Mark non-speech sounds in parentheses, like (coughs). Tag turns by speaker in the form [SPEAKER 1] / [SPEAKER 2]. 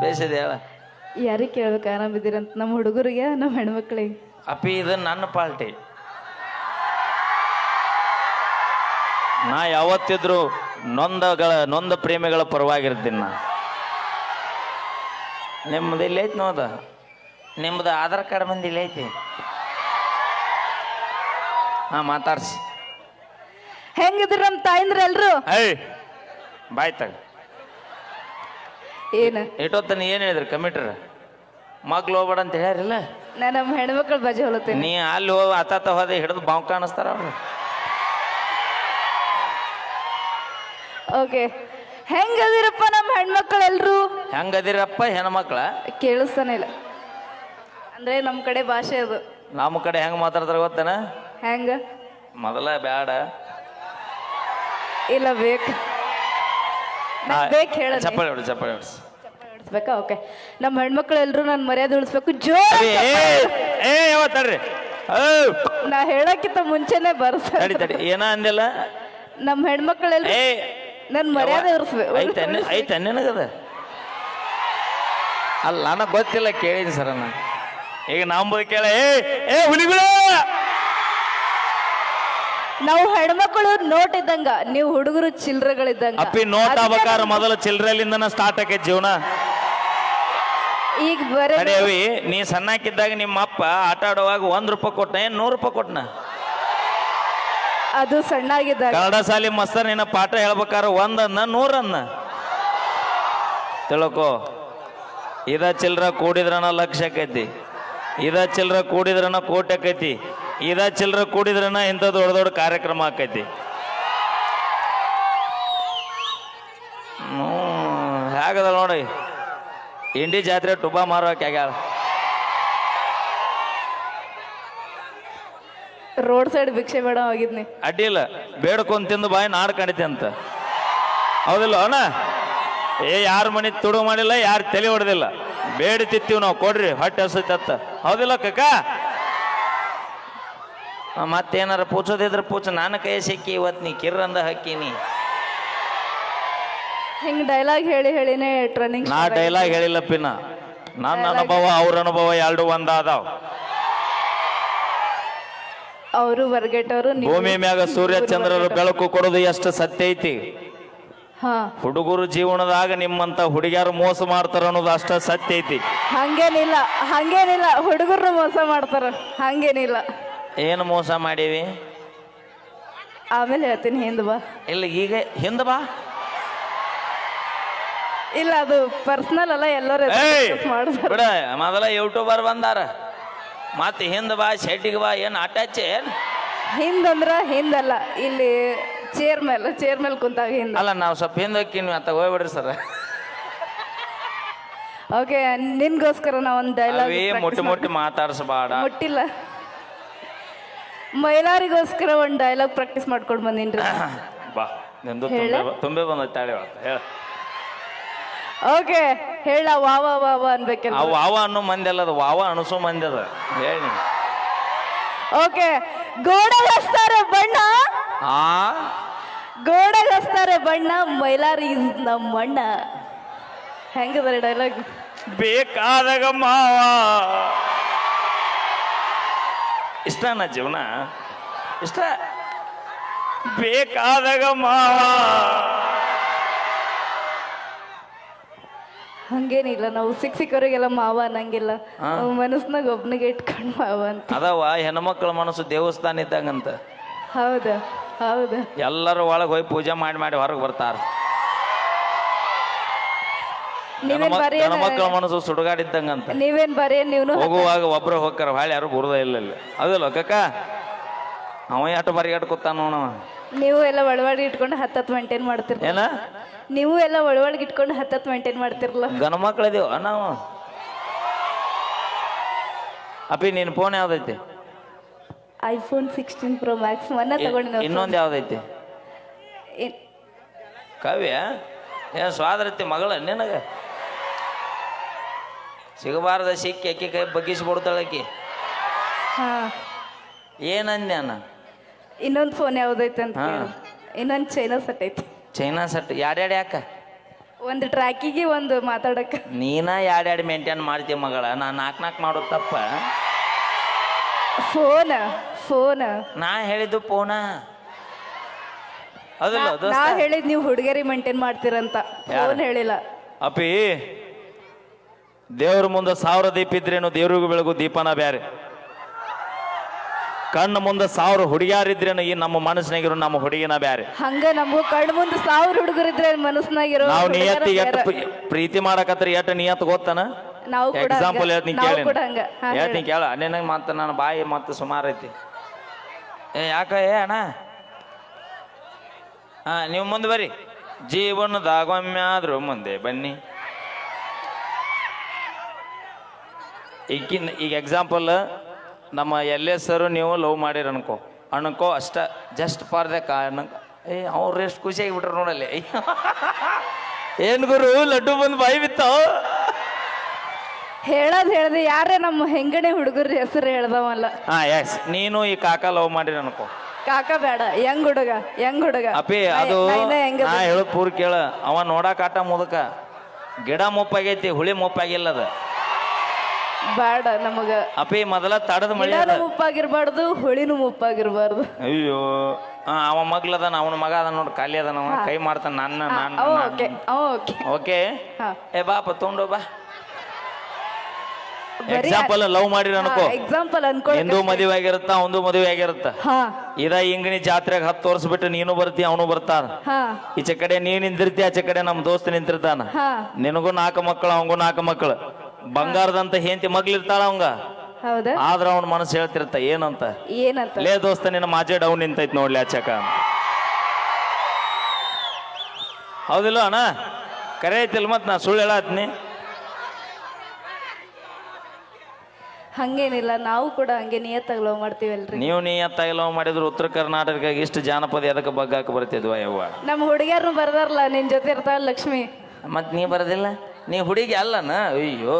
[SPEAKER 1] ಬೇಸಿದೆ ಹೇಳ
[SPEAKER 2] ಯಾರಿಗೆ ಕೇಳ್ಬೇಕು? ಆರಾಮಿದ್ದೀರಂತ ನಮ್ಮ ಹುಡುಗರಿಗೆ ನಮ್ಮ ಹೆಣ್ಮಕ್ಳಿಗೆ?
[SPEAKER 1] ಅಪ್ಪಿ ಇದು ನನ್ನ ಪಾಲ್ಟಿ. ನಾ ಯಾವತ್ತಿದ್ರು ನೊಂದಗಳ ನೊಂದ ಪ್ರೇಮಿಗಳ ಪರವಾಗಿರ್ತೀನಿ ನಾ. ನಿಮ್ಮದು ಇಲ್ಲೈತಿ ಐತಿ ನೋದ ನಿಮ್ಮದು ಆಧಾರ್ ಕಾರ್ಡ್ ಮಂದಿ ಇಲ್ಲಿ ಐತಿ. ಹಾಂ ಮಾತಾಡ್ಸಿ.
[SPEAKER 2] ಹೆಂಗಿದ್ರು ನಮ್ಮ ತಾಯಿಂದ್ರ ಎಲ್ರು?
[SPEAKER 1] ಐ ಬಾಯ್ ತಗ.
[SPEAKER 2] ಏನು?
[SPEAKER 1] ಇಟ್ಟೊತ್ತನ ಏನು ಹೇಳಿದ್ರಿ ಕಮಿಟ್ರ್ ಮಗ್ಳು ಹೋಗ್ಬೇಡ ಅಂತ ಹೇಳ್ಯಾರಿಲ್ಲ?
[SPEAKER 2] ನಾ ನಮ್ಮ ಹೆಣ್ಮಕ್ಳು ಬಜೆ ಹೊಲತ್ತೇನೆ
[SPEAKER 1] ನೀ ಅಲ್ಲಿ ಹೋಗಿ ಆತಾತ ಹೋದೆ ಹಿಡಿದು ಬಾವು ಕಾಣಿಸ್ತಾರ ಅವ್ರು.
[SPEAKER 2] ಓಕೆ. ಹೆಂಗದಿರಪ್ಪ ನಮ್ಮ ಹೆಣ್ಮಕ್ಳು ಎಲ್ರು?
[SPEAKER 1] ಹೆಂಗದಿರಪ್ಪ ಹೆಣ್ಮಕ್ಳ?
[SPEAKER 2] ಕೇಳಿಸ್ತಾನೆ ಇಲ್ಲ. ಅಂದ್ರೆ ನಮ್ಮ ಕಡೆ ಭಾಷೆ ಅದು.
[SPEAKER 1] ನಮ್ಮ ಕಡೆ ಹೆಂಗ್ ಮಾತಾಡ್ತಾರ ಗೊತ್ತೇನ?
[SPEAKER 2] ಹೆಂಗ?
[SPEAKER 1] ಮೊದಲ ಬ್ಯಾಡ.
[SPEAKER 2] ಇಲ್ಲ ಬೇಕು. (laughs) ಬೇಕು ಹೇಳ
[SPEAKER 1] ಚಪ್ಪಾಳೆ ಹೊಡಿ ಚಪ್ಪಾಳೆ ಹೊಡ್ಸಿ.
[SPEAKER 2] ಉಳಿಸ್ಬೇಕಾ ಓಕೆ. ನಮ್ಮ ಹೆಣ್ಮಕ್ಳು ಎಲ್ಲರೂ ನಾನು ಮರ್ಯಾದೆ ಉಳಿಸ್ಬೇಕು. ಜೋರ್
[SPEAKER 1] ಏ ಯಾವ ತಡ್ರಿ?
[SPEAKER 2] ನಾ ಹೇಳಕ್ಕಿಂತ ಮುಂಚೆನೆ ಬರ್ಸ.
[SPEAKER 1] ತಡಿ ತಡಿ. ಏನ ಅಂದಿಲ್ಲ?
[SPEAKER 2] ನಮ್ಮ ಹೆಣ್ಮಕ್ಳೆಲ್ಲ
[SPEAKER 1] ಏ
[SPEAKER 2] ನನ್ ಮರ್ಯಾದೆ ಉಳಿಸ್ಬೇಕು.
[SPEAKER 1] ಐತೆ ಐತೆ ನಿನಗದ ಅಲ್ಲ ನನಗೆ ಗೊತ್ತಿಲ್ಲ ಕೇಳಿನಿ ಸರ ನಾನು ಈಗ ನಂಬುದು ಕೇಳ ಏ ಏ ಹುಲಿಗಳ!
[SPEAKER 2] ನಾವು ಹೆಣ್ಮಕ್ಳು ನೋಟ್ ಇದ್ದಂಗ ನೀವು ಹುಡುಗರು ಚಿಲ್ರೆಗಳಿದ್ದಂಗ.
[SPEAKER 1] ಅಪ್ಪಿ ನೋಟ್ ಆಗ್ಬೇಕಾರ ಮೊದಲ ಚಿಲ್ಡ್ರಲಿಂದನ ಸ್ಟಾರ್ಟ್ ಆಕೈತಿ ಜೀವನ.
[SPEAKER 2] ಈಗ ಬರೇ
[SPEAKER 1] ನೀ ಸಣ್ಣಕ್ಕಿದ್ದಾಗ ನಿಮ್ಮ ಅಪ್ಪ ಆಟ ಆಡುವಾಗ ಒಂದ್ ರೂಪಾಯಿ ಕೊಟ್ಟನ ಏನ್ ನೂರು ರೂಪಾಯಿ ಕೊಟ್ಟನ
[SPEAKER 2] ಅದು ಸಣ್ಣಾಗಿದ್ದಾಗ.
[SPEAKER 1] ಕನ್ನಡ ಸಾಲಿ ಮಸ್ತರ್ ನಿನ್ನ ಪಾಠ ಹೇಳ್ಬೇಕಾರ ಒಂದನ್ನ ನೂರನ್ನ. ತಿಳ್ಕೊ. ಇದ ಚಿಲ್ರ ಕೂಡಿದ್ರನ ಲಕ್ಷ ಆಕೈತಿ. ಇದ ಚಿಲ್ರ ಕೂಡಿದ್ರನ ಕೋಟಿ ಆಕೈತಿ. ಇದ ಚಿಲ್ಲರೆ ಕೂಡಿದ್ರನ ಇಂಥ ದೊಡ್ಡ ದೊಡ್ಡ ಕಾರ್ಯಕ್ರಮ ಆಕೈತಿ. ಹ್ಯಾಗದ ಹೇಗದ ನೋಡಿ. ಇಂಡಿ ಜಾತ್ರೆ ಟುಬಾ ಮಾರೋಕೆ
[SPEAKER 2] ರೋಡ್ ಸೈಡ್ ಭಿಕ್ಷೆ ಬೇಡ ಹೋಗಿದ್ನಿ
[SPEAKER 1] ಅಡ್ಡಿಲ್ಲ ಬೇಡ್ಕೊಂಡ್ ತಿಂದು ಬಾಯಿ ನಾಡ್ ಕಾಣಿತೆ ಅಂತ. ಹೌದಿಲ್ಲ ಅಣ್ಣ? ಏ ಯಾರ ಮನೆ ತುಡು ಮಾಡಿಲ್ಲ ಯಾರು ತಲೆ ಹೊಡೆದಿಲ್ಲ. ಬೇಡ ತಿತ್ತೀವಿ ನಾವು ಕೊಡ್ರಿ ಹೊಟ್ಟೆ ಹಸುತ್ತ ಹೌದಿಲ್ಲ ಕಕ್ಕ? ಮತ್ತೇನಾರ ಪೂಚೋದಿದ್ರೆ ಪೂಚ ನಾನು ಕೈ ಸಿಕ್ಕಿ ಇವತ್ತು ನೀ ಕಿರ್ರಂದ ಹಾಕೀನಿ
[SPEAKER 2] ಹಿಂಗೆ ಡೈಲಾಗ್ ಹೇಳಿ ಹೇಳಿನೇ ಟ್ರೈನಿಂಗ್
[SPEAKER 1] ನಾ ಡೈಲಾಗ್ ಹೇಳಿಲ್ಲ ಪಿನ್ನ. ನನ್ನ ಅನುಭವ ಅವ್ರ ಅನುಭವ ಎರಡು ಒಂದಾದಾವ್.
[SPEAKER 2] ಅವರು ಬರ್ಗೆಟ್ಟವರು
[SPEAKER 1] ಭೂಮಿ ಮ್ಯಾಗ ಸೂರ್ಯ ಚಂದ್ರರು ಬೆಳಕು ಕೊಡೋದು ಎಷ್ಟು ಸತ್ಯ ಐತಿ?
[SPEAKER 2] ಹಾ.
[SPEAKER 1] ಹುಡುಗರು ಜೀವನದಾಗ ನಿಮ್ಮಂತ ಹುಡುಗಿಯರು ಮೋಸ ಮಾಡ್ತಾರ ಅನ್ನೋದು ಅಷ್ಟ ಸತ್ಯ ಐತಿ.
[SPEAKER 2] ಹಂಗೇನಿಲ್ಲ ಹಂಗೇನಿಲ್ಲ ಹುಡುಗರು ಮೋಸ ಮಾಡ್ತಾರ ಹಂಗೇನಿಲ್ಲ.
[SPEAKER 1] ಏನು ಮೋಸ ಮಾಡೀವಿ?
[SPEAKER 2] ಆಮೇಲೆ ಹೇಳ್ತೀನಿ ಹಿಂದ ಬಾ.
[SPEAKER 1] ಇಲ್ಲ ಈಗ ಹಿಂದ ಬಾ.
[SPEAKER 2] ಇಲ್ಲ ಅದು ಪರ್ಸನಲ್ ಅಲ್ಲ ಎಲ್ಲರೂ
[SPEAKER 1] ಏಯ್ ಬಿಡ ಮೊದಲ ಯೂಟ್ಯೂಬರ್ ಬಂದಾರ. ಮತ್ತೆ ಹಿಂದ ಬಾ ಶೆಟ್ಟಿಗೆ ಬಾ ಏನು ಅಟ್ಯಾಚ್ ಏನು?
[SPEAKER 2] ಹಿಂದಂದ್ರ ಹಿಂದಲ್ಲ ಇಲ್ಲಿ ಚೇರ್ ಮೇಲೆ ಚೇರ್ ಮೇಲೆ ಕುಂತಾಗ ಹಿಂದ.
[SPEAKER 1] ಅಲ್ಲ ನಾವು ಸ್ವಲ್ಪ ಹಿಂದೆ ಅಂತ ಹೋಗ್ಬಿಡ್ರಿ ಸರ್.
[SPEAKER 2] ಓಕೆ ನಿನ್ಗೋಸ್ಕರ ನಾ ಒಂದು ಡೈಲಾಗ್
[SPEAKER 1] ಅವೇ ಮುಟ್ಟಿ ಮುಟ್ಟಿ ಮಾತಾಡ್ಸಬೇಡ.
[SPEAKER 2] ಮುಟ್ಟಿಲ್ಲ. ಮೈಲಾರಿಗೋಸ್ಕರ ಒಂದು ಡೈಲಾಗ್ ಪ್ರಾಕ್ಟೀಸ್ ಮಾಡ್ಕೊಂಡು ಬಂದಿನ್ರಿ. (coughs)
[SPEAKER 1] ಬಾ ನಿಂದು
[SPEAKER 2] ಹೇಳ?
[SPEAKER 1] ತುಂಬೆ ತುಂಬೆ ಬಂದ ತಾಳಿ ಹೇಳ.
[SPEAKER 2] ಓಕೆ ಹೇಳ ವಾ ವಾ ವಾ ವಾ ಅನ್ಬೇಕಲ್ಲ
[SPEAKER 1] ಆ ವಾವ ಅನ್ನೋ ಮಂದಿ ಅಲ್ಲ ಅದು ವಾವ ಅನಿಸೋ ಮಂದಿ ಅದ. ಹೇಳಿ
[SPEAKER 2] ಓಕೆ ಗೋಡೆ ಹಚ್ತಾರೆ ಬಣ್ಣ.
[SPEAKER 1] ಆ?
[SPEAKER 2] ಗೋಡೆಗೆ ಹಚ್ತಾರೆ ಬಣ್ಣ ಮೈಲಾರಿ ನಮ್ಮ ನಮ್ಮಣ್ಣ ಹೆಂಗದ ಡೈಲಾಗ್
[SPEAKER 1] ಬೇಕಾದಾಗ ಮಾವ. ಇಷ್ಟನ ಜೀವನ? ಇಷ್ಟ? ಬೇಕಾದಾಗ ಮಾವ.
[SPEAKER 2] ಹಂಗೇನಿಲ್ಲ ನಾವು ಸಿಕ್ ಸಿಕ್ಕವರಿಗೆಲ್ಲ ಮಾವ ಅನ್ನಂಗಿಲ್ಲ.
[SPEAKER 1] ಮನಸ್ಸಿನಾಗ
[SPEAKER 2] ಮನಸ್ನಾಗ ಒಬ್ನಿಗೆ ಇಟ್ಕೊಂಡು ಮಾವ ಅಂತ.
[SPEAKER 1] ಅದವ ಹೆಣ್ಮಕ್ಳ ಮನಸ್ಸು ದೇವಸ್ಥಾನ ಇದ್ದಂಗಂತ.
[SPEAKER 2] ಹೌದಾ ಹೌದಾ.
[SPEAKER 1] ಎಲ್ಲರೂ ಒಳಗೆ ಹೋಗಿ ಪೂಜೆ ಮಾಡಿ ಮಾಡಿ ಹೊರಗೆ ಬರ್ತಾರ.
[SPEAKER 2] ನೀವೇನ್ ಬರೀ
[SPEAKER 1] ಹೆಣ್ಮಕ್ಳ ಮನಸ್ಸು ಸುಡುಗಾಡಿದ್ದಂಗಂತ.
[SPEAKER 2] ನೀವೇನ್ ಬರೀ ನೀವು
[SPEAKER 1] ಹೋಗುವಾಗ ಒಬ್ರು ಹೋಗ್ತಾರ ಭಾಳ ಯಾರು ಬುರದ ಇಲ್ಲ ಇಲ್ಲಿ. ಅದಲ್ಲ ಕಕ್ಕ ಅವ ಯಾಟ ಬರಿ ಕೂತಾನ ನೋಡವ
[SPEAKER 2] ನೀವು ಎಲ್ಲ ಒಳವಾಡಿ ಇಟ್ಕೊಂಡು ಹತ್ತತ್ತು ಮೇಂಟೈನ್ ಮಾಡ್ತಿರ
[SPEAKER 1] ಏನ?
[SPEAKER 2] ನೀವು ಎಲ್ಲ ಒಳವಾಡಿ ಇಟ್ಕೊಂಡು ಹತ್ತತ್ತು ಮೇಂಟೈನ್ ಮಾಡ್ತಿರಲ್ಲ
[SPEAKER 1] ಗಣ ಮಕ್ಕಳಿದೀವ ನಾವು ಅಪ್ಪಿ ನಿನ್ನ ಫೋನ್ ಯಾವ್ದೈತಿ?
[SPEAKER 2] ಐಫೋನ್ ಸಿಕ್ಸ್ಟೀನ್ ಪ್ರೋ ಮ್ಯಾಕ್ಸ್ ಮೊನ್ನೆ ತಗೊಂಡಿದ್ದೆ
[SPEAKER 1] ಇನ್ನೊಂದು ಯಾವ್ದೈತಿ? ಕಾವ್ಯ? ಏನ್ ಸ್ವಾದರತಿ ಮಗಳ ನಿನಗ? ಸಿಗಬಾರ್ದ ಸಿಕ್ಕಿ ಅಕ್ಕಿ ಕೈ ಬಗ್ಗಿಸ್ಬಿಡ್ತಾಳಕ್ಕಿ
[SPEAKER 2] ಹಾ.
[SPEAKER 1] ಏನಂದ್ಯಾನ
[SPEAKER 2] ಇನ್ನೊಂದು ಫೋನ್ ಯಾವ್ದೈತೆ ಅಂತ
[SPEAKER 1] ಹಾ.
[SPEAKER 2] ಕೇಳು. ಇನ್ನೊಂದು ಚೈನಾ ಸೆಟ್ ಐತಿ.
[SPEAKER 1] ಚೈನಾ ಸಟ್ ಯಾಡ್ಯಾಡ ಯಾಕ?
[SPEAKER 2] ಒಂದು ಟ್ರ್ಯಾಕಿಗೆ ಒಂದು ಮಾತಾಡಕ.
[SPEAKER 1] ನೀನ ಎರಡು ಮೇಂಟೈನ್ ಮಾಡ್ತೀಯ ಮಗಳ? ನಾ ನಾಲ್ಕು ನಾಲ್ಕು ಮಾಡೋ ತಪ್ಪ.
[SPEAKER 2] ಫೋನ್ ಫೋನ್
[SPEAKER 1] ನಾ ಹೇಳಿದ್ದು ಪೋನ ಅದಲ್ಲ
[SPEAKER 2] ನಾ
[SPEAKER 1] ದೋಸ್ತ.
[SPEAKER 2] ಹೇಳಿದ್ ನೀವು ಹುಡುಗರಿ ಮೇಂಟೈನ್ ಮಾಡ್ತೀರಂತ. ಫೋನ್ ಹೇಳಿಲ್ಲ.
[SPEAKER 1] ಅಪ್ಪಿ. ದೇವ್ರ ಮುಂದೆ ಸಾವಿರ ದೀಪ ಇದ್ರೇನು ದೇವ್ರಿಗೂ ಬೆಳಗು ದೀಪನ ಬ್ಯಾರೆ. ಕಣ್ಣು ಮುಂದೆ ಸಾವಿರ ಹುಡುಗಿಯಾರಿದ್ರೇನು ಈ ನಮ್ಮ ಮನಸ್ಸಿನಾಗಿರೋ ನಮ್ಮ ಹುಡುಗಿನ ಬ್ಯಾರೆ.
[SPEAKER 2] ಹಂಗ ನಮಗೂ ಕಣ್ಣು ಮುಂದೆ ಸಾವಿರ ಹುಡುಗರಿದ್ರೆ ಮನಸ್ಸಿನಾಗಿರೋ
[SPEAKER 1] ನಾವು ನಿಯತ್ತಿಗೆ ಪ್ರೀತಿ ಮಾಡಕತ್ರ ಎಟ್ಟ ನಿಯತ್ ಗೊತ್ತಾನ?
[SPEAKER 2] ನಾವು ಕೂಡ
[SPEAKER 1] ಎಕ್ಸಾಂಪಲ್. ಹೇಳ್ತೀನಿ ಕೇಳಿ
[SPEAKER 2] ಕೂಡ ಹಂಗ. ಹಾ,
[SPEAKER 1] ಹೇಳ್ತೀನಿ ಕೇಳ. ನಿನಗೆ ಮತ್ತೆ ನನ್ನ ಬಾಯಿ ಮತ್ತೆ ಸುಮಾರು ಐತಿ. ಏ ಯಾಕ ಏ ಅಣ್ಣ? ಹಾ ನೀವು ಮುಂದೆ ಬರ್ರಿ. ಜೀವನದಾಗೊಮ್ಮೆ ಆದ್ರೂ ಮುಂದೆ ಬನ್ನಿ. ಈಗಿನ ಈಗ ಎಕ್ಸಾಂಪಲ್ ನಮ್ಮ ಎಲ್ಲೇ ಸರ್ ನೀವು ಲವ್ ಮಾಡಿರ ಅನ್ಕೋ. ಅನ್ಕೋ ಅಷ್ಟ ಜಸ್ಟ್ ಫಾರ್ ದ ಕಾರಣ ಏ ಅವ್ರು ಎಷ್ಟು ಖುಷಿಯಾಗಿ ಬಿಟ್ರು ನೋಡಲ್ಲಿ. (laughs) ಏನ್ ಗುರು ಲಡ್ಡು ಬಂದು ಬಾಯಿ ಬಿತ್ತಾವ
[SPEAKER 2] ಹೇಳೋದು ಹೇಳ್ದೆ ಯಾರೇ ನಮ್ಮ ಹೆಂಗಣೆ ಹುಡುಗರ ಹೆಸರು ಹೇಳ್ದವಲ್ಲ.
[SPEAKER 1] ಹಾ ಎಸ್ ನೀನು ಈ ಕಾಕ ಲವ್ ಮಾಡಿರ ಅನ್ಕೋ.
[SPEAKER 2] ಕಾಕ ಬೇಡ ಹೆಂಗ್ ಹುಡುಗ ಹೆಂಗ್ ಹುಡುಗ.
[SPEAKER 1] ಅಪ್ಪಿ ಅದು
[SPEAKER 2] ನಾ
[SPEAKER 1] ನಾ ಪೂರ್ ಕೇಳ. ಅವ ನೋಡಾಕಾಟ ಮುದಕ. ಗಿಡ ಮುಪ್ಪಾಗೈತಿ ಹುಳಿ ಮುಪ್ಪಾಗಿಲ್ಲ ಅದ
[SPEAKER 2] ಬೇಡ ನಮಗ.
[SPEAKER 1] ಅಪ್ಪಿ ಮೊದಲ ತಡದ ಮಳೆ ಉಪ್ಪಾಗಿರ್ಬಾರ್ದು
[SPEAKER 2] ಹೊಳಿನು ಮುಪ್ಪಾಗಿರ್ಬಾರ್ದು ಹುಳಿನೂ ಮುಪ್ಪಾಗಿರ್ಬಾರ್ದು.
[SPEAKER 1] ಅಯ್ಯೋ ಆ, ಅವ ಮಗ್ಲದಾನ ಅವನ ಮಗ ಅದ ನೋಡಿ ಖಾಲಿ ಅದಾನ ಅವ ಕೈ ಮಾಡ್ತಾನ ನನ್ನ ನಾನು
[SPEAKER 2] ಓಕೆ ಓಕೆ.
[SPEAKER 1] ಓಕೆ.
[SPEAKER 2] ಹಾ.
[SPEAKER 1] ಏ ಬಾಪ ತೊಗೊಂಡು ಬಾ. ಎಕ್ಸಾಂಪಲ್ ಲವ್ ಮಾಡಿರ ಅನ್ಕೋ.
[SPEAKER 2] ಎಕ್ಸಾಂಪಲ್ ಅನ್ಕೊಳ್ಳಿ
[SPEAKER 1] ಹಿಂದೂ ಮದುವೆ ಆಗಿರುತ್ತ ಅವಂದು ಮದುವೆ ಆಗಿರುತ್ತ?
[SPEAKER 2] ಹಾ.
[SPEAKER 1] ಇದ ಇಂಗನಿ ಜಾತ್ರೆಗೆ ಹತ್ತು ವರ್ಷ ಬಿಟ್ಟು ನೀನು ಬರ್ತಿ ಅವನು ಬರ್ತಾನ.
[SPEAKER 2] ಹಾ.
[SPEAKER 1] ಈಚೆ ಕಡೆ ನೀ ನಿಂತಿರ್ತಿ ಆಚೆ ಕಡೆ ನಮ್ಮ ದೋಸ್ತ ನಿಂತಿರ್ತಾನ.
[SPEAKER 2] ಹಾ.
[SPEAKER 1] ನಿನಗೂ ನಾಲ್ಕು ಮಕ್ಕಳು ಅವಂಗೂ ನಾಲ್ಕು ಮಕ್ಕಳು ಬಂಗಾರದಂತ ಹೆಂಡತಿ ಮಗ್ಲಿರ್ತಾಳ ಅವಂಗ.
[SPEAKER 2] ಹೌದಾ.
[SPEAKER 1] ಆದ್ರ ಅವನ ಮನಸ್ಸು ಹೇಳ್ತಿರ್ತ ಏನಂತ?
[SPEAKER 2] ಏನಂತ?
[SPEAKER 1] ಲೇ ದೋಸ್ತ ನಿನ್ನ ಮಾಜೆ ಡೌನ್ ನಿಂತೈತ್ ನೋಡ್ಲಿ ಆಚಕ ಹೌದಿಲ್ಲ ಅಣ್ಣ? ಕರೆ ಐತಿಲ್ ಮತ್ ನಾ ಸುಳ್ಳು ಹೇಳತ್ನಿ.
[SPEAKER 2] ಹಂಗೇನಿಲ್ಲ ನಾವು ಕೂಡ ಹಂಗೆ ನಿಯತ್ತಾಗಿ ಲವ್ ಮಾಡ್ತೀವಲ್ರಿ.
[SPEAKER 1] ನೀವು ನೀ ಎತ್ತಾಗಿ ಲವ್ ಮಾಡಿದ್ರು ಉತ್ತರ ಕರ್ನಾಟಕ ಇಷ್ಟು ಜಾನಪದ ಎದಕ್ಕೆ ಬಗ್ಗಾಕ ಬರ್ತಿದ್ವ ಯವ್ವ?
[SPEAKER 2] ನಮ್ಮ ಹುಡುಗಿಯರ್ನು ಬರ್ದಾರಲ್ಲ ನಿನ್ ಜೊತೆ ಇರ್ತಾಳ ಲಕ್ಷ್ಮಿ.
[SPEAKER 1] ಮತ್ ನೀ ಬರೋದಿಲ್ಲ? ನೀ ಹುಡುಗಿ ಅಲ್ಲನ? ಅಯ್ಯೋ.